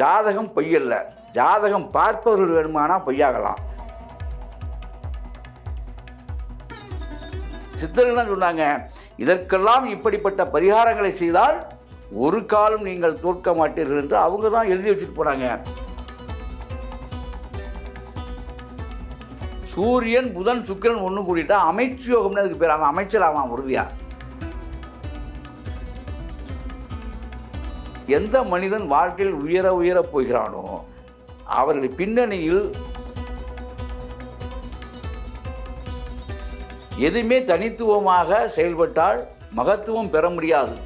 ஜாதகம் பொய்யல்ல. ஜாதகம் பார்ப்பவர்கள் வேணுமானா பொய்யாகலாம். சித்தர்கள் தான் சொன்னாங்க இதற்கெல்லாம் இப்படிப்பட்ட பரிகாரங்களை செய்தால் ஒரு காலம் நீங்கள் தோற்க மாட்டீர்கள் என்று அவங்க தான் எழுதி வச்சுட்டு போனாங்க. சூரியன் புதன் சுக்கிரன் ஒன்று கூடிட்டா அமைச்சு யோகம்னு அதுக்கு பேர். அவன் அமைச்சர் ஆவான் உறுதியாக எந்த மனிதன் வாழ்க்கையில் உயர உயர போகிறானோ அவர்கள் பின்னணியில் எதுவுமே தனித்துவமாக செயல்பட்டால் மகத்துவம் பெற முடியாது.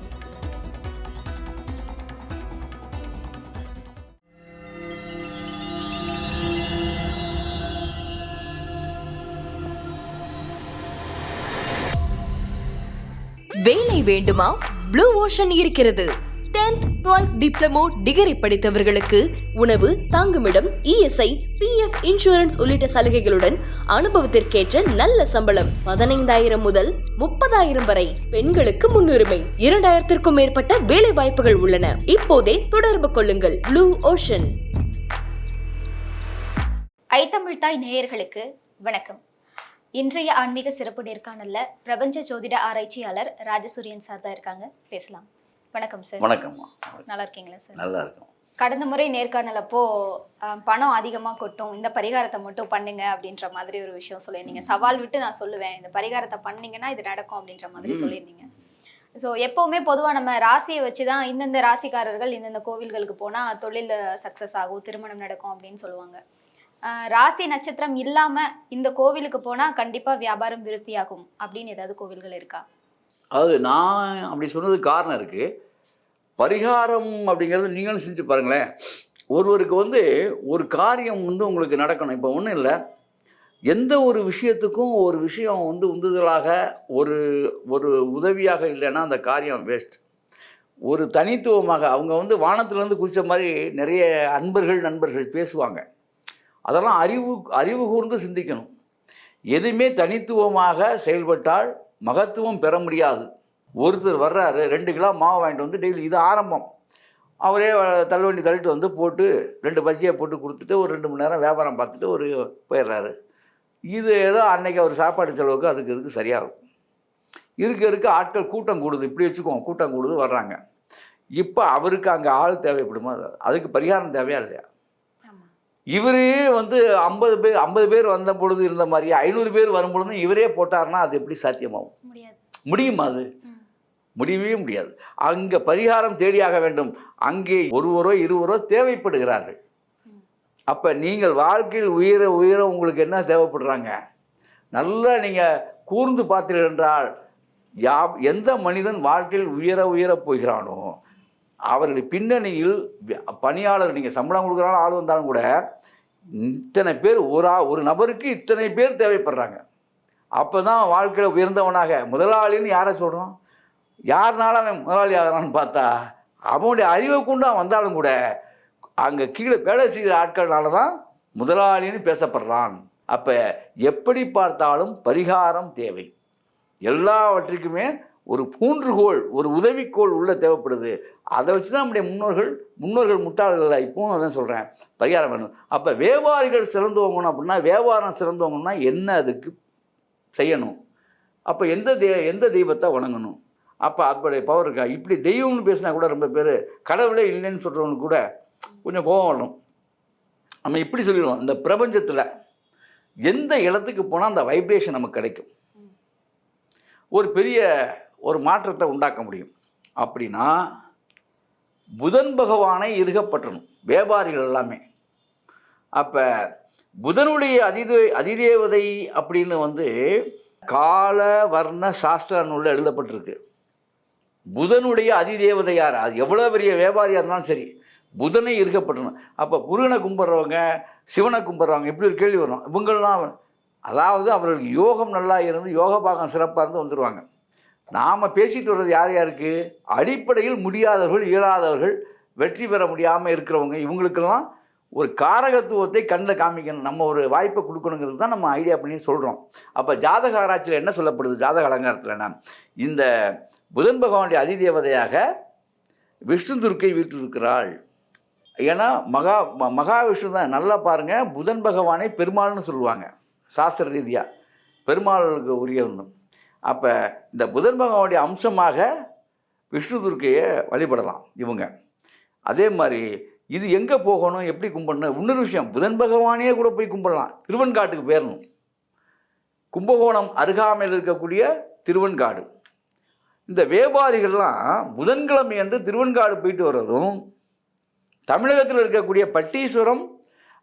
வேலை வேண்டுமா? ப்ளூ ஓஷன் இருக்கிறது. 10th 12th டிப்ளமோ டிகிரி படித்தவர்களுக்கு உணவு தங்குமிடம் இஎஸ்ஐ பிஎஃப் இன்சூரன்ஸ் உள்ளிட்ட சலுகைகளுடன் அனுபவத்திற்கேற்ற நல்ல சம்பளம். பதினைந்தாயிரம் முதல் முப்பதாயிரம் வரை பெண்களுக்கு முன்னுரிமை. இரண்டாயிரத்திற்கும் மேற்பட்ட வேலை வாய்ப்புகள் உள்ளன. இப்போதே தொடர்பு கொள்ளுங்கள். ப்ளூ ஓஷன் ஐத்தமிழ்தாய் நேயர்களுக்கு வணக்கம். இன்றைய ஆன்மீக சிறப்பு நேர்காணல்ல பிரபஞ்ச ஜோதிட ஆராய்ச்சியாளர் ராஜசூரியன் சார் தான் இருக்காங்க. பேசலாம். வணக்கம் சார் வணக்கம்மா நல்லா இருக்கீங்களா சார் நல்லா இருக்கும் கடந்த முறை நேர்காணல் அப்போ பணம் அதிகமாக கொட்டும் இந்த பரிகாரத்தை மட்டும் பண்ணுங்க அப்படின்ற மாதிரி ஒரு விஷயம் சொல்லியிருந்தீங்க. சவால் விட்டு நான் சொல்லுவேன் இந்த பரிகாரத்தை பண்ணீங்கன்னா இது நடக்கும் அப்படின்ற மாதிரி. சொல்லியிருந்தீங்க. ஸோ எப்பவுமே பொதுவாக நம்ம ராசியை வச்சு தான் இந்தந்த ராசிக்காரர்கள் இந்தந்த கோவில்களுக்கு போனால் தொழில் சக்ஸஸ் ஆகும் திருமணம் நடக்கும் அப்படின்னு சொல்லுவாங்க. ராசி நட்சத்திரம் இல்லாம இந்த கோவிலுக்கு போனா கண்டிப்பா வியாபாரம் விருத்தியாகும் அப்படின்னு ஏதாவது கோவில்கள் இருக்கா? அதாவது நான் அப்படி சொன்னது காரணம் இருக்குது பரிகாரம் அப்படிங்கிறது நீங்களும் செஞ்சு பாருங்களேன். ஒருவருக்கு வந்து ஒரு காரியம் வந்து உங்களுக்கு நடக்கணும். இப்போ ஒன்றும் இல்லை. எந்த ஒரு விஷயத்துக்கும் ஒரு விஷயம் வந்து உந்துதலாக ஒரு ஒரு உதவியாக இல்லைன்னா அந்த காரியம் வேஸ்ட் ஒரு தனித்துவமாக அவங்க வந்து வானத்திலேருந்து குதிச்ச மாதிரி நிறைய அன்பர்கள் நண்பர்கள் பேசுவாங்க. அதெல்லாம் அறிவு அறிவு கூர்ந்து சிந்திக்கணும். எதுவுமே தனித்துவமாக செயல்பட்டால் மகத்துவம் பெற முடியாது. ஒருத்தர் வர்றாரு ரெண்டு கிலோ மாவு வாங்கிட்டு வந்து டெய்லி இது ஆரம்பம். அவரே தள்ளுவண்டி தள்ளிட்டு வந்து போட்டு ரெண்டு பஜ்ஜியை போட்டு கொடுத்துட்டு ஒரு ரெண்டு மணி நேரம் வியாபாரம் பார்த்துட்டு ஒரு போயிடுறாரு. இது ஏதோ அன்னைக்கு அவர் சாப்பாடு செலவுக்கு அதுக்கு இதுக்கு சரியாகும். இருக்க இருக்க ஆட்கள் கூட்டம் கூடுது. இப்படி வச்சுக்குவோம் கூட்டம் கூடுது வர்றாங்க. இப்போ அவருக்கு அங்கே ஆள் தேவைப்படுமா? அதுக்கு பரிகாரம் தேவையா இல்லையா? இவரே வந்து ஐம்பது பேர் ஐம்பது பேர் வந்த பொழுது இருந்த மாதிரி ஐநூறு பேர் வரும் பொழுது இவரே போட்டார்னா அது எப்படி சாத்தியமாகும்? முடியுமா அது. முடியவே முடியாது. அங்கே பரிகாரம் தேடியாக வேண்டும். அங்கே ஒருவரோ இருவரோ தேவைப்படுகிறார்கள். அப்போ நீங்கள் வாழ்க்கையில் உயர உயர உங்களுக்கு என்ன தேவைப்படுறாங்க? நல்லா நீங்கள் கூர்ந்து பார்த்தீர்கள் என்றால் யா எந்த மனிதன் வாழ்க்கையில் உயர உயர போகிறானோ அவர்கள் பின்னணியில் பணியாளர் நீங்கள் சம்பளம் கொடுக்குறாலும் ஆள் வந்தாலும் கூட இத்தனை பேர் ஒரு ஆ ஒரு நபருக்கு இத்தனை பேர் தேவைப்படுறாங்க. அப்போ தான் வாழ்க்கையில் உயர்ந்தவனாக. முதலாளின்னு யாரை சொல்கிறோம் யாருனால அவன் முதலாளி ஆகிறான்னு பார்த்தா அவனுடைய அறிவை கொண்டு அவன் வந்தாலும் கூட அங்கே கீழே வேலை செய்கிற ஆட்கள்னால தான் முதலாளின்னு பேசப்படுறான். அப்போ எப்படி பார்த்தாலும் பரிகாரம் தேவை. எல்லாவற்றிற்குமே ஒரு பூன்றுகோள் ஒரு உதவிக்கோள் உள்ளே தேவைப்படுது. அதை வச்சு தான் நம்முடைய முன்னோர்கள் முன்னோர்கள் முட்டாள்கள் இப்போவும் அதான் சொல்கிறேன் பரிகாரம் வேணும் அப்போ வியாபாரிகள் சிறந்தவங்கணும் அப்படின்னா வியாபாரம் சிறந்தவங்கன்னா என்ன அதுக்கு செய்யணும்? அப்போ எந்த தெ எந்த தெய்வத்தை வணங்கணும்? அப்போ அதோடைய பவர் இருக்கா? இப்படி தெய்வம்னு பேசினா கூட ரொம்ப பேர் கடவுளே இல்லைன்னு சொல்கிறவங்க கூட கொஞ்சம் கோபம் வரணும். நம்ம இப்படி சொல்லிடுவோம். இந்த பிரபஞ்சத்தில் எந்த இடத்துக்கு போனால் அந்த வைப்ரேஷன் நமக்கு கிடைக்கும்? ஒரு பெரிய ஒரு மாற்றத்தை உண்டாக்க முடியும். அப்படின்னா புதன் பகவானை இருகப்பற்றணும் வியாபாரிகள் எல்லாமே. அப்போ புதனுடைய அதிதே அதிதேவதை அப்படின்னு வந்து கால வர்ண சாஸ்திர நூலில் எழுதப்பட்டிருக்கு. புதனுடைய அதிதேவதை யார்? அது எவ்வளோ பெரிய வியாபாரியாக இருந்தாலும் சரி புதனை இருக்கப்பட்டணும் அப்போ முருகனை கும்பிட்றவங்க சிவனை கும்பிட்றவங்க இப்படி ஒரு கேள்வி வரும். இவங்கள்லாம் அதாவது அவர்களுக்கு யோகம் நல்லா இருந்து யோக பாகம் சிறப்பாக இருந்து வந்துடுவாங்க நாம் பேசிட்டு வர்றது யார் யாருக்கு? அடிப்படையில் முடியாதவர்கள் இயலாதவர்கள் வெற்றி பெற முடியாமல் இருக்கிறவங்க. இவங்களுக்கெல்லாம் ஒரு காரகத்துவத்தை கண்ணில் காமிக்கணும். நம்ம ஒரு வாய்ப்பை கொடுக்கணுங்கிறது தான் நம்ம ஐடியா பண்ணி சொல்கிறோம் அப்போ ஜாதக ஆராய்ச்சியில் என்ன சொல்லப்படுது? ஜாதக அலங்காரத்தில்னா இந்த புதன் பகவானுடைய அதிதேவதையாக விஷ்ணு துர்க்கை வீற்றிருக்கிறாள். ஏன்னா மகா ம- மகாவிஷ்ணு தான். நல்லா பாருங்கள் புதன் பகவானை பெருமாள்னு சொல்லுவாங்க. சாஸ்திர ரீதியாக பெருமாளுக்கு உரிய ஒன்று அப்போ இந்த புதன் பகவானுடைய அம்சமாக விஷ்ணு துர்க்கையை வழிபடலாம் இவங்க. அதே மாதிரி இது எங்கே போகணும் எப்படி கும்பிடணும் இன்னொரு விஷயம் புதன் பகவானே கூட போய் கும்பிடலாம் திருவன்காட்டுக்கு போயிடணும் கும்பகோணம் அருகாமையில் இருக்கக்கூடிய திருவன்காடு இந்த வியாபாரிகள்லாம் புதன்கிழமை என்று திருவன்காடு போயிட்டு வர்றதும் தமிழகத்தில் இருக்கக்கூடிய பட்டீஸ்வரம்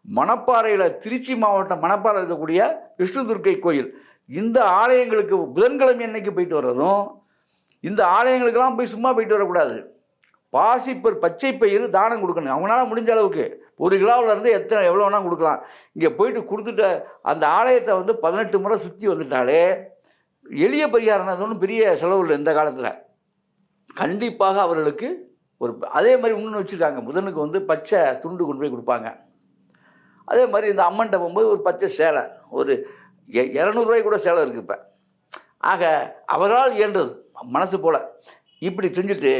மணப்பாறையில் திருச்சி மாவட்டம் மணப்பாறை இருக்கக்கூடிய விஷ்ணு துர்க்கை கோயில் இந்த ஆலயங்களுக்கு புதன்கிழமை அன்னைக்கு போயிட்டு வர்றதும் இந்த ஆலயங்களுக்கெல்லாம் போய் சும்மா போயிட்டு வரக்கூடாது. பாசிப்பர் பச்சை பயிர் தானம் கொடுக்கணும். அவங்களால முடிஞ்ச அளவுக்கு. ஒரு கிலோவில் இருந்து எத்தனை எவ்வளோ வேணால் கொடுக்கலாம். இங்கே போயிட்டு கொடுத்துட்ட அந்த ஆலயத்தை வந்து பதினெட்டு முறை சுற்றி வந்துட்டாலே எளிய பரிகாரம் ஒன்றும் பெரிய செலவு இல்லை இந்த காலத்தில். கண்டிப்பாக அவர்களுக்கு ஒரு அதே மாதிரி இன்னொன்று வச்சுருக்காங்க. புதனுக்கு வந்து பச்சை துண்டு கொண்டு போய் கொடுப்பாங்க. அதே மாதிரி இந்த அம்மன்ட்ட போகும்போது ஒரு பச்சை சேலை ஒரு இரநூறுவாய் கூட சேலை இருக்குது இப்போ. ஆக அவரால் இயன்றது மனசு போல். இப்படி செஞ்சுட்டு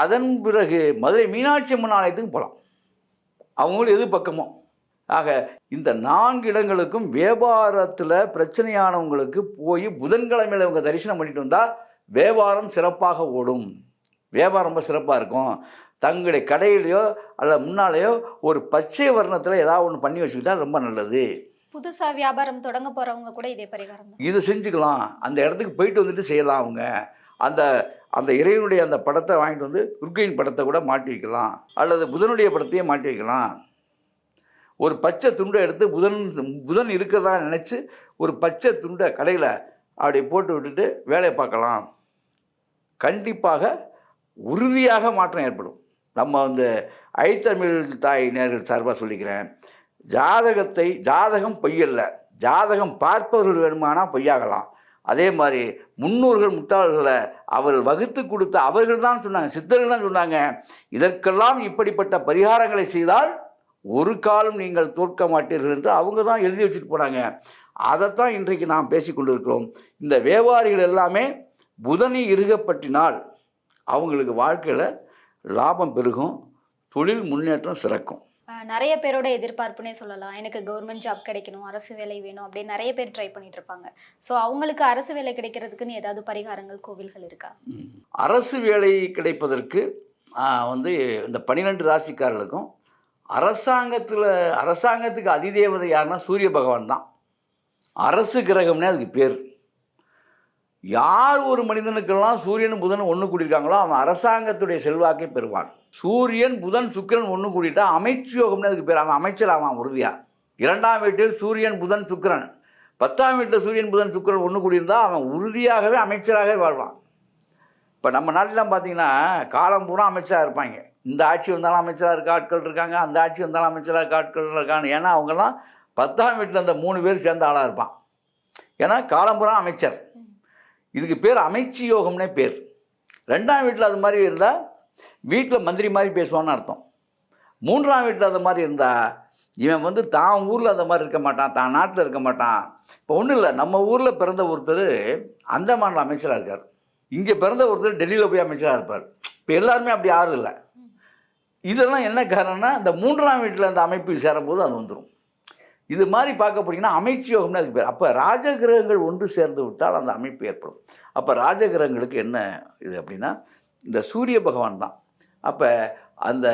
அதன் பிறகு மதுரை மீனாட்சி அம்மன் ஆலயத்துக்கு போகலாம் அவங்களும் எது பக்கமோ ஆக இந்த நான்கு இடங்களுக்கும் வியாபாரத்தில் பிரச்சனையானவங்களுக்கு போய் புதன்கிழமையில் இவங்க தரிசனம் பண்ணிட்டு வந்தால் வியாபாரம் சிறப்பாக ஓடும். வியாபாரம் ரொம்ப சிறப்பாக இருக்கும். தங்களுடைய கடையிலையோ அல்ல முன்னாலேயோ ஒரு பச்சை வர்ணத்தில் ஏதாவது ஒன்று பண்ணி வச்சுக்கிட்டா ரொம்ப நல்லது. புதுசா வியாபாரம் தொடங்க போறவங்க கூட இதே பரிகாரம் இது இதை செஞ்சுக்கலாம். அந்த இடத்துக்கு போயிட்டு வந்துட்டு செய்யலாம் அவங்க. அந்த அந்த இறைவனுடைய அந்த படத்தை வாங்கிட்டு வந்து துர்க்கையின் படத்தை கூட மாட்டி வைக்கலாம். அல்லது புதனுடைய படத்தையே மாட்டி வைக்கலாம். ஒரு பச்சை துண்டை எடுத்து புதன் புதன் இருக்கிறதா நினச்சி ஒரு பச்சை துண்டை கடையில் அப்படி போட்டு விட்டுட்டு வேலையை பார்க்கலாம். கண்டிப்பாக உறுதியாக மாற்றம் ஏற்படும். நம்ம வந்து ஐத்தமிழ் தாய் நேர்கள் சார்பாக சொல்லிக்கிறேன். ஜாதகத்தை ஜாதகம் பொய்யல்ல. ஜாதகம் பார்ப்பவர்கள் வேணுமானால் பொய்யாகலாம். அதே மாதிரி முன்னோர்கள் முட்டாள்களை அவர்கள் வகுத்து கொடுத்த அவர்கள் தான் சொன்னாங்க சித்தர்கள் தான் சொன்னாங்க. இதற்கெல்லாம் இப்படிப்பட்ட பரிகாரங்களை செய்தால் ஒரு காலம் நீங்கள் தோற்க மாட்டீர்கள் என்று அவங்க தான் எழுதி வச்சுட்டு போனாங்க. அதைத்தான் இன்றைக்கு நாம் பேசிக்கொண்டிருக்கிறோம் இந்த வியாபாரிகள் எல்லாமே புதனை இறுகப்பட்டினால் அவங்களுக்கு வாழ்க்கையில் லாபம் பெருகும் தொழில் முன்னேற்றம் சிறக்கும். நிறைய பேரோட எதிர்பார்ப்புனே சொல்லலாம். எனக்கு கவர்மெண்ட் ஜாப் கிடைக்கணும் அரசு வேலை வேணும் அப்படின்னு நிறைய பேர் ட்ரை பண்ணிட்டு இருப்பாங்க. ஸோ அவங்களுக்கு அரசு வேலை கிடைக்கிறதுக்குன்னு ஏதாவது பரிகாரங்கள் கோவில்கள் இருக்கா? அரசு வேலை கிடைப்பதற்கு வந்து இந்த பன்னிரெண்டு ராசிக்காரர்களுக்கும் அரசாங்கத்தில் அரசாங்கத்துக்கு அதிதேவதை யாருன்னா சூரிய பகவான் தான். அரசு கிரகம்னே அதுக்கு பேர். யார் ஒரு மனிதனுக்கெல்லாம் சூரியன் புதன் ஒன்று கூடியிருக்காங்களோ அவன் அரசாங்கத்துடைய செல்வாக்கை பெறுவான். சூரியன் புதன் சுக்கிரன் ஒன்று கூடிட்டா அமைச்சு யோகம்னு அதுக்கு பேர். அவன் அமைச்சர் ஆவான் உறுதியாக இரண்டாம் வீட்டில் சூரியன் புதன் சுக்கிரன். பத்தாம் வீட்டில் சூரியன் புதன் சுக்கிரன் ஒன்று கூடியிருந்தா அவன் உறுதியாகவே அமைச்சராகவே வாழ்வான். இப்போ நம்ம நாட்டிலாம் பார்த்தீங்கன்னா காலம் பூரா அமைச்சராக இருப்பாங்க. இந்த ஆட்சி வந்தாலும் அமைச்சராக இருக்க ஆட்கள் இருக்காங்க அந்த ஆட்சி வந்தாலும் அமைச்சராக இருக்க ஆட்கள் இருக்காங்க. ஏன்னா அவங்கெல்லாம் பத்தாம் வீட்டில் அந்த மூணு பேர் சேர்ந்த ஆளாக இருப்பான். ஏன்னா காலம் அமைச்சர். இதுக்கு பேர் அமைச்சு யோகம்னே பேர். ரெண்டாம் வீட்டில் அது மாதிரி இருந்தால் வீட்டில் மந்திரி மாதிரி பேசுவான்னு அர்த்தம். மூன்றாம் வீட்டில் அது மாதிரி இருந்தால் இவன் வந்து தான் ஊரில் அந்த மாதிரி இருக்க மாட்டான் தான் நாட்டில் இருக்க மாட்டான். இப்போ ஒன்றும் இல்லை நம்ம ஊரில் பிறந்த ஒருத்தர் அந்தமானில் அமைச்சராக இருக்கார். இங்கே பிறந்த ஒருத்தர் டெல்லியில் போய் அமைச்சராக இருப்பார். இப்போ எல்லாருமே அப்படி யாரும் இல்லை. இதெல்லாம் என்ன காரணம்னா இந்த மூன்றாம் வீட்டில் அந்த அமைப்பு சேரும்போது அது வந்துடும் இது மாதிரி பார்க்க போனீங்கன்னா அமைச்சு யோகம்னு அதுக்கு பேர். அப்போ ராஜகிரகங்கள் ஒன்று சேர்ந்து விட்டால் அந்த அமைப்பு ஏற்படும். அப்போ ராஜகிரகங்களுக்கு என்ன இது அப்படின்னா இந்த சூரிய பகவான் தான். அப்போ அந்த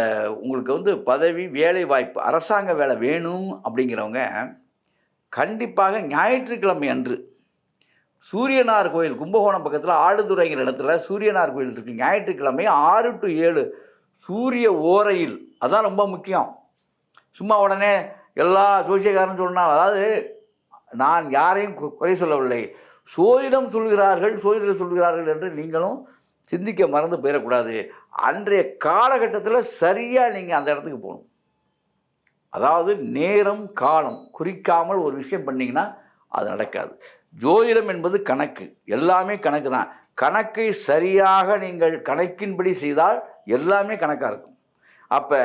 உங்களுக்கு வந்து பதவி வேலை வாய்ப்பு அரசாங்க வேலை வேணும் அப்படிங்கிறவங்க கண்டிப்பாக ஞாயிற்றுக்கிழமை அன்று சூரியனார் கோயில் கும்பகோணம் பக்கத்தில் ஆடுதுறைங்கிற இடத்துல சூரியனார் கோயில் இருக்குது ஞாயிற்றுக்கிழமை ஆறு டு ஏழு சூரிய ஓரையில். அதான் ரொம்ப முக்கியம். சும்மா உடனே எல்லா ஜோசியக்காரன் சொன்னா அதாவது நான் யாரையும் குறை சொல்லவில்லை. சோதிடம் சொல்கிறார்கள் சோதிடர் சொல்கிறார்கள் என்று நீங்களும் சிந்திக்க மறந்து போயிடக்கூடாது. அன்றைய காலகட்டத்தில் சரியாக நீங்கள் அந்த இடத்துக்கு போகணும். அதாவது நேரம் காலம் குறிக்காமல் ஒரு விஷயம் பண்ணிங்கன்னா அது நடக்காது. ஜோதிடம் என்பது கணக்கு. எல்லாமே கணக்கு தான் கணக்கை சரியாக நீங்கள் கணக்கின்படி செய்தால் எல்லாமே கணக்காக இருக்கும். அப்போ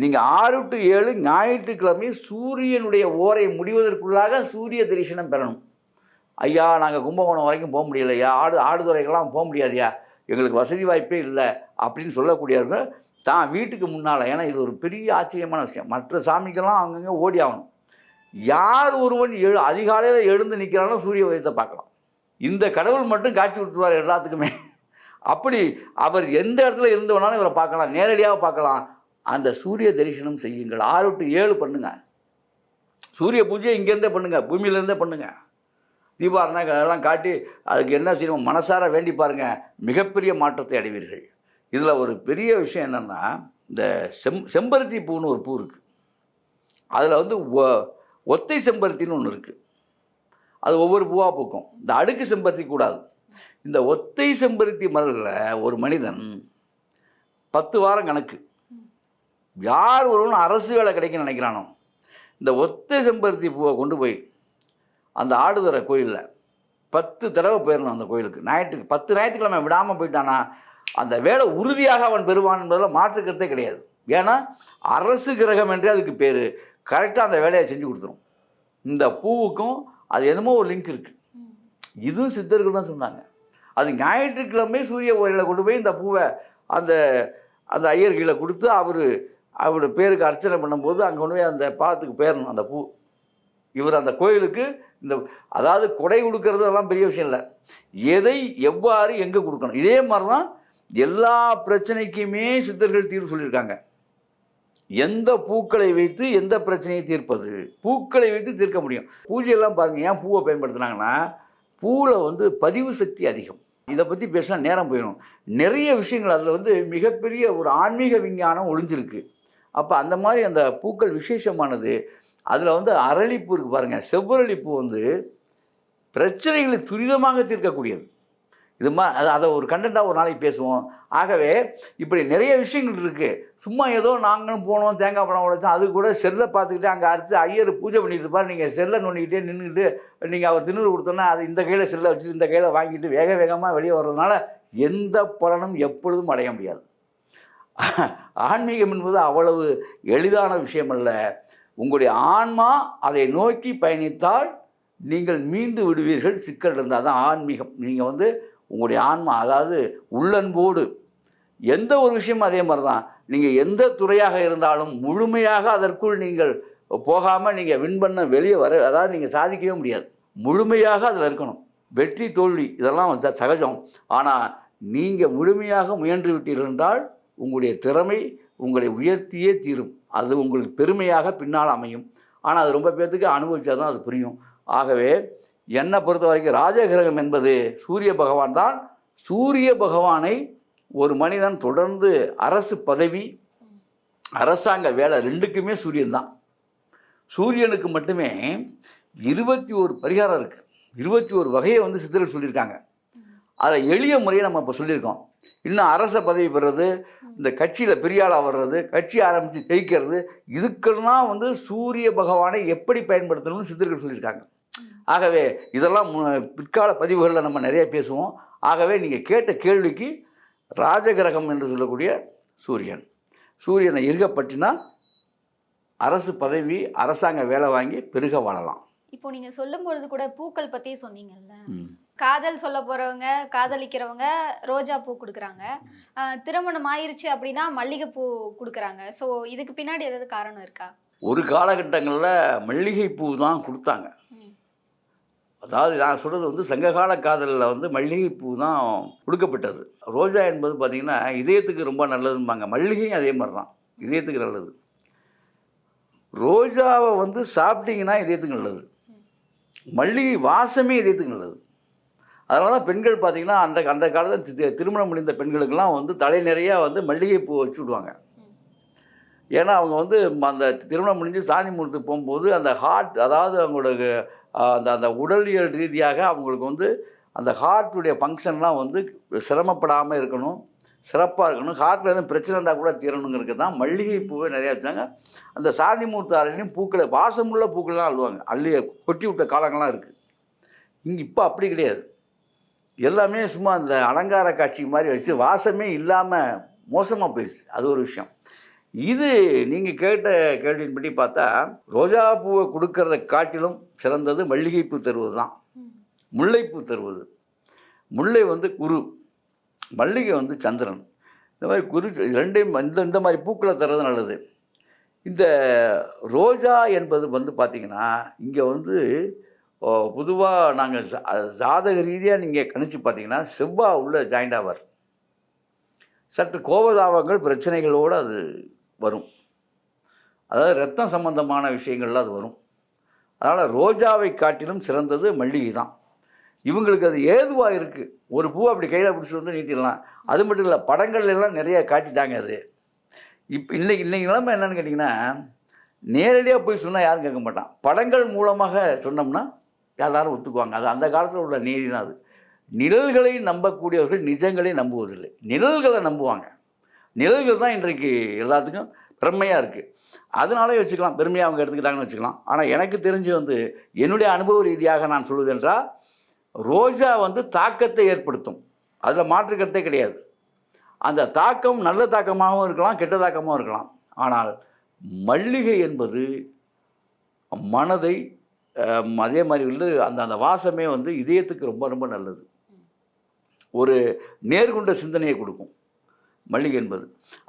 நீங்கள் ஆறு டு ஏழு ஞாயிற்றுக்கிழமை சூரியனுடைய ஓரை முடிவதற்குள்ளாக சூரிய தரிசனம் பெறணும். ஐயா நாங்கள் கும்பகோணம் வரைக்கும் போக முடியலையா? ஆடு ஆடுதுறைக்கெல்லாம் போக முடியாதையா? எங்களுக்கு வசதி வாய்ப்பே இல்லை அப்படின்னு சொல்லக்கூடியவர்கள் தான் வீட்டுக்கு முன்னால். ஏன்னா இது ஒரு பெரிய ஆச்சரியமான விஷயம். மற்ற சாமிக்கெல்லாம் அங்கங்கே ஓடி ஆகணும். யார் ஒருவன் எழு அதிகாலையில் எழுந்து நிற்கிறானோ சூரிய உதயத்தை பார்க்கலாம். இந்த கடவுள் மட்டும் காட்சி விட்டுருவார் எல்லாத்துக்குமே. அப்படி அவர் எந்த இடத்துல இருந்து வேணாலும் இவரை பார்க்கலாம். நேரடியாக பார்க்கலாம். அந்த சூரிய தரிசனம் செய்யுங்கள். ஆறு டு ஏழு பண்ணுங்க. சூரிய பூஜை இங்கேருந்தே பண்ணுங்கள் பூமியிலேருந்தே பண்ணுங்கள் தீபாரணை எல்லாம் காட்டி அதுக்கு என்ன செய்யணும்? மனசார வேண்டி பாருங்கள் மிகப்பெரிய மாற்றத்தை அடைவீர்கள். இதில் ஒரு பெரிய விஷயம் என்னென்னா இந்த செம் செம்பருத்தி பூன்னு ஒரு பூ இருக்குது அதில் வந்து ஒ- ஒத்தை செம்பருத்தின்னு ஒன்று இருக்குது அது ஒவ்வொரு பூவாக பூக்கும். இந்த அடுக்கு செம்பருத்தி கூடாது. இந்த ஒத்தை செம்பருத்தி மலரில் ஒரு மனிதன் பத்து வாரம் கணக்கு யார் ஒருவனும் அரசு வேலை கிடைக்குன்னு நினைக்கிறானோ இந்த ஒத்தை செம்பருத்தி பூவை கொண்டு போய் அந்த ஆடுதுறை கோயிலில் பத்து தடவை போயிடணும் அந்த கோயிலுக்கு. ஞாயிற்றுக்கு பத்து ஞாயிற்றுக்கிழமை விடாமல் போயிட்டானா அந்த வேலை உறுதியாக அவன் பெறுவான் என்பதில் மாற்றுக்கிறதே கிடையாது. ஏன்னா அரசு கிரகம் என்றே அதுக்கு பேர். கரெக்டாக அந்த வேலையை செஞ்சு கொடுத்துரும். இந்த பூவுக்கும் அது என்னமோ ஒரு லிங்க் இருக்குது இதுவும் சித்தர்கள் தான் சொன்னாங்க. அது ஞாயிற்றுக்கிழமை சூரிய கோயிலில் கொண்டு போய் இந்த பூவை அந்த அந்த ஐயர் கீழே கொடுத்து அவர் அவருடைய பேருக்கு அர்ச்சனை பண்ணும்போது அங்கே கொண்டு போய் அந்த பாதத்துக்கு பேரணும் அந்த பூ. இவர் அந்த கோயிலுக்கு இந்த அதாவது கொடை கொடுக்கறது எல்லாம் பெரிய விஷயம் இல்லை. எதை எவ்வாறு எங்கே கொடுக்கணும்? இதே மாதிரி தான் எல்லா பிரச்சனைக்குமே சித்தர்கள் தீர்வு சொல்லியிருக்காங்க. எந்த பூக்களை வைத்து எந்த பிரச்சனையை தீர்ப்பது? பூக்களை வைத்து தீர்க்க முடியும். பூஜையெல்லாம் பாருங்கள் ஏன் பூவை பயன்படுத்துனாங்கன்னா பூவில் வந்து பதிவு சக்தி அதிகம். இதை பற்றி பேசினா நேரம் போயிடும். நிறைய விஷயங்கள் அதில் வந்து மிகப்பெரிய ஒரு ஆன்மீக விஞ்ஞானம் ஒளிஞ்சிருக்கு. அப்போ அந்த மாதிரி அந்த பூக்கள் விசேஷமானது அதில் வந்து அரளிப்பூ இருக்குது பாருங்கள் செவ்வரளிப்பூ வந்து பிரச்சனைகளை துரிதமாக தீர்க்கக்கூடியது. இது மா அது அதை ஒரு கண்டென்ட்டாக ஒரு நாளைக்கு பேசுவோம். ஆகவே இப்படி நிறைய விஷயங்கள் இருக்குது சும்மா ஏதோ நாங்களும் போனோம் தேங்காய் பழம் உடைச்சோம் அது கூட செல்லை பார்த்துக்கிட்டு அங்கே அரைச்சி ஐயர் பூஜை பண்ணிட்டு இருப்பார். நீங்கள் செல்லை நோண்டிக்கிட்டே நின்றுக்கிட்டு நீங்கள் அவர் திணறு கொடுத்தோன்னா அது இந்த கையில் செல்லை வச்சுட்டு இந்த கையில் வாங்கிட்டு வேக வேகமாக வெளியே வர்றதுனால எந்த பலனும் எப்பொழுதும் அடைய முடியாது. ஆன்மீகம் என்பது அவ்வளவு எளிதான விஷயம் அல்ல உங்களுடைய ஆன்மா அதை நோக்கி பயணித்தால் நீங்கள் மீண்டு விடுவீர்கள். சிக்கல் இருந்தால் தான் ஆன்மீகம். நீங்கள் வந்து உங்களுடைய ஆன்மா அதாவது உள்ளன்போடு எந்த ஒரு விஷயமும் அதே மாதிரி தான் நீங்கள் எந்த துறையாக இருந்தாலும் முழுமையாக அதற்குள் நீங்கள் போகாமல் நீங்கள் வின் பண்ண வெளியே வர அதாவது நீங்கள் சாதிக்கவே முடியாது. முழுமையாக அதில் இருக்கணும். வெற்றி தோல்வி இதெல்லாம் சகஜம். ஆனால் நீங்கள் முழுமையாக முயன்று விட்டீர்கள் என்றால் உங்களுடைய திறமை உங்களை உயர்த்தியே தீரும். அது உங்களுக்கு பெருமையாக பின்னால் அமையும். ஆனால் அது ரொம்ப பேர்த்துக்கு அனுபவிச்சா தான் அது புரியும். ஆகவே என்னை பொறுத்த வரைக்கும் ராஜகிரகம் என்பது சூரிய பகவான் தான். சூரிய பகவானை ஒரு மனிதன் தொடர்ந்து அரசு பதவி அரசாங்க வேலை ரெண்டுக்குமே சூரியன் தான். சூரியனுக்கு மட்டுமே இருபத்தி ஒரு பரிகாரம் இருக்குது இருபத்தி ஒரு வகையை வந்து சித்தர்கள் சொல்லியிருக்காங்க. அதை எளிய முறையை நம்ம இப்போ சொல்லியிருக்கோம். இன்னும் அரச பதவி பெறுறது இந்த கட்சியில் பெரியாளாக வர்றது கட்சி ஆரம்பித்து ஜெயிக்கிறது இதுக்கெல்லாம் வந்து சூரிய பகவானை எப்படி பயன்படுத்தணும்னு சித்தர்கள் சொல்லியிருக்காங்க. ஆகவே இதெல்லாம் பிற்கால பதிவுகளில் நம்ம நிறைய பேசுவோம். ஆகவே நீங்கள் கேட்ட கேள்விக்கு ராஜகிரகம் என்று சொல்லக்கூடிய சூரியன். சூரியனை இருகப்பட்டினா அரசு பதவி அரசாங்க வேலை வாங்கி பெருக வாழலாம். இப்போ நீங்க சொல்லும் பொழுது கூட பூக்கள் பத்தி சொன்னீங்கல்ல. காதல் சொல்ல போறவங்க காதலிக்கிறவங்க ரோஜா பூ கொடுக்குறாங்க. திருமணம் ஆயிருச்சு அப்படின்னா மல்லிகை பூ கொடுக்குறாங்க. ஸோ இதுக்கு பின்னாடி ஏதாவது காரணம் இருக்கா? ஒரு காலகட்டங்களில் மல்லிகைப்பூ தான் கொடுத்தாங்க. அதாவது நான் சொல்கிறது வந்து சங்ககால காதலில் வந்து மல்லிகைப்பூ தான் கொடுக்கப்பட்டது. ரோஜா என்பது பார்த்திங்கன்னா இதயத்துக்கு ரொம்ப நல்லதும்பாங்க. மல்லிகையும் அதே மாதிரி தான் இதயத்துக்கு நல்லது. ரோஜாவை வந்து சாப்பிட்டீங்கன்னா இதயத்துக்கு நல்லது. மல்லிகை வாசமே இதயத்துக்கு நல்லது. அதனால தான் பெண்கள் பார்த்திங்கன்னா அந்த அந்த காலத்தில் திருமணம் முடிந்த பெண்களுக்கெல்லாம் வந்து தலை நிறைய வந்து மல்லிகைப்பூ வச்சு விடுவாங்க. ஏன்னா அவங்க வந்து ம- அந்த திருமணம் முடிஞ்சு சாந்தி முகூர்த்தத்துக்கு போகும்போது அந்த ஹார்ட் அதாவது அவங்களோட அந்த அந்த உடலியல் ரீதியாக அவங்களுக்கு வந்து அந்த ஹார்ட்டுடைய ஃபங்க்ஷன்லாம் வந்து சிரமப்படாமல் இருக்கணும் சிறப்பாக இருக்கணும். ஹார்ட்டில் எதுவும் பிரச்சனை இருந்தால் கூட தீரணுங்கிறது தான் மல்லிகை பூவை நிறையா வச்சாங்க. அந்த சாந்தி முகூர்த்த அறையிலையும் பூக்களை வாசமுள்ள பூக்கள்லாம் அள்ளுவாங்க. அள்ளி கொட்டி விட்ட காலங்கள்லாம் இருக்குது இங்கே இப்போ அப்படி கிடையாது. எல்லாமே சும்மா அந்த அலங்கார காட்சி மாதிரி வச்சு வாசமே இல்லாமல் மோசமாக போயிடுச்சு அது ஒரு விஷயம். இது நீங்கள் கேட்ட கேள்வியின்படி பார்த்தா ரோஜா பூவை கொடுக்கறத காட்டிலும் சிறந்தது மல்லிகைப்பூ தருவது தான். முல்லைப்பூ தருவது. முல்லை வந்து குரு. மல்லிகை வந்து சந்திரன். இந்த மாதிரி குரு ரெண்டையும் இந்த இந்த மாதிரி பூக்களை தர்றது நல்லது. இந்த ரோஜா என்பது வந்து பார்த்திங்கன்னா இங்கே வந்து பொதுவாக நாங்கள் ஜாதக ரீதியாக நீங்கள் கணிச்சு பார்த்தீங்கன்னா செவ்வாய் உள்ள ஜாயிண்ட் ஆவார். சற்று கோபதாபங்கள் பிரச்சனைகளோடு அது வரும். அதாவது ரத்தம் சம்பந்தமான விஷயங்கள்லாம் அது வரும். அதனால் ரோஜாவை காட்டிலும் சிறந்தது மல்லிகை தான். இவங்களுக்கு அது ஏதுவாக இருக்குது ஒரு பூவை அப்படி கையில் பிடிச்சி வந்து நீட்டிடலாம். அது மட்டும் இல்லை படங்கள்லாம் நிறையா காட்டிட்டாங்க அது. இப்போ இன்றைக்கி இன்றைக்கி நிலமை என்னன்னு கேட்டிங்கன்னா நேரடியாக போய் சொன்னால் யாரும் கேட்க மாட்டான். படங்கள் மூலமாக சொன்னோம்னா எல்லாரும் ஒத்துக்குவாங்க. அது அந்த காலத்தில் உள்ள நீதி தான் அது. நிழல்களை நம்பக்கூடியவர்கள் நிஜங்களை நம்புவதில்லை. நிழல்களை நம்புவாங்க. நிழல்கள் தான் இன்றைக்கு எல்லாத்துக்கும் பெருமையாக இருக்குது அதனாலே வச்சுக்கலாம். பெருமையாக அவங்க எடுத்துக்கிட்டாங்கன்னு வச்சுக்கலாம். ஆனால் எனக்கு தெரிஞ்சு வந்து என்னுடைய அனுபவ ரீதியாக நான் சொல்வது என்றால் ரோஜா வந்து தாக்கத்தை ஏற்படுத்தும். அதில் மாற்றுக்கிறதே கிடையாது. அந்த தாக்கம் நல்ல தாக்கமாகவும் இருக்கலாம் கெட்ட தாக்கமாகவும் இருக்கலாம். ஆனால் மல்லிகை என்பது மனதை அதே மாதிரி வந்து அந்த அந்த வாசமே வந்து இதயத்துக்கு ரொம்ப ரொம்ப நல்லது. ஒரு நேர்கொண்ட சிந்தனையை கொடுக்கும் மல்லிகை என்பது.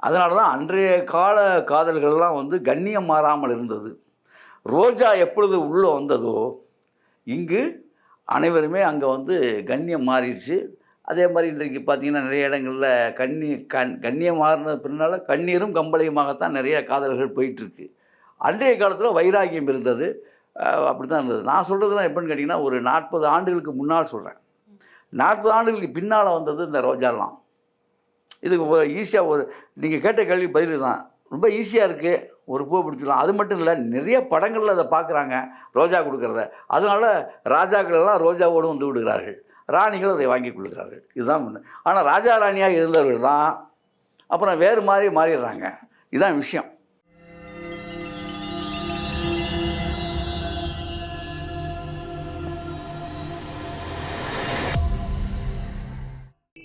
அதனால தான் அன்றைய கால காதல்கள்லாம் வந்து கண்ணியம் மாறாமல் இருந்தது. ரோஜா எப்பொழுது உள்ளே வந்ததோ இங்கு அனைவருமே அங்கே வந்து கண்ணியம் மாறிடுச்சு. அதே மாதிரி இன்றைக்கு பார்த்தீங்கன்னா நிறைய இடங்களில் கண்ணி கண் கண்ணியம் மாறின பின்னால் கண்ணீரும் கம்பளையுமாகத்தான் நிறைய காதல்கள் போயிட்டுருக்கு. அன்றைய காலத்தில் வைராகியம் இருந்தது. அப்படி தான் இருந்தது. நான் சொல்கிறதுலாம் எப்படின்னு கேட்டிங்கன்னா ஒரு நாற்பது ஆண்டுகளுக்கு முன்னால் சொல்கிறேன் நாற்பது ஆண்டுகளுக்கு பின்னால் வந்தது இந்த ரோஜாலாம். இதுக்கு ஈஸியாக ஒரு நீங்கள் கேட்ட கேள்வி பதில் தான் ரொம்ப ஈஸியாக இருக்குது ஒரு பூவை பிடிச்சிடலாம். அது மட்டும் இல்லை நிறைய படங்களில் அதை பார்க்குறாங்க ரோஜா கொடுக்குறத. அதனால ராஜாக்களெல்லாம் ரோஜாவோடு வந்து விடுகிறார்கள். ராணிகள் அதை வாங்கி கொடுக்குறார்கள் இதுதான் ஒன்று ஆனால் ராஜா ராணியாக இருந்தவர்கள் தான். அப்புறம் வேறு மாதிரி மாறிடுறாங்க. இதுதான் விஷயம்.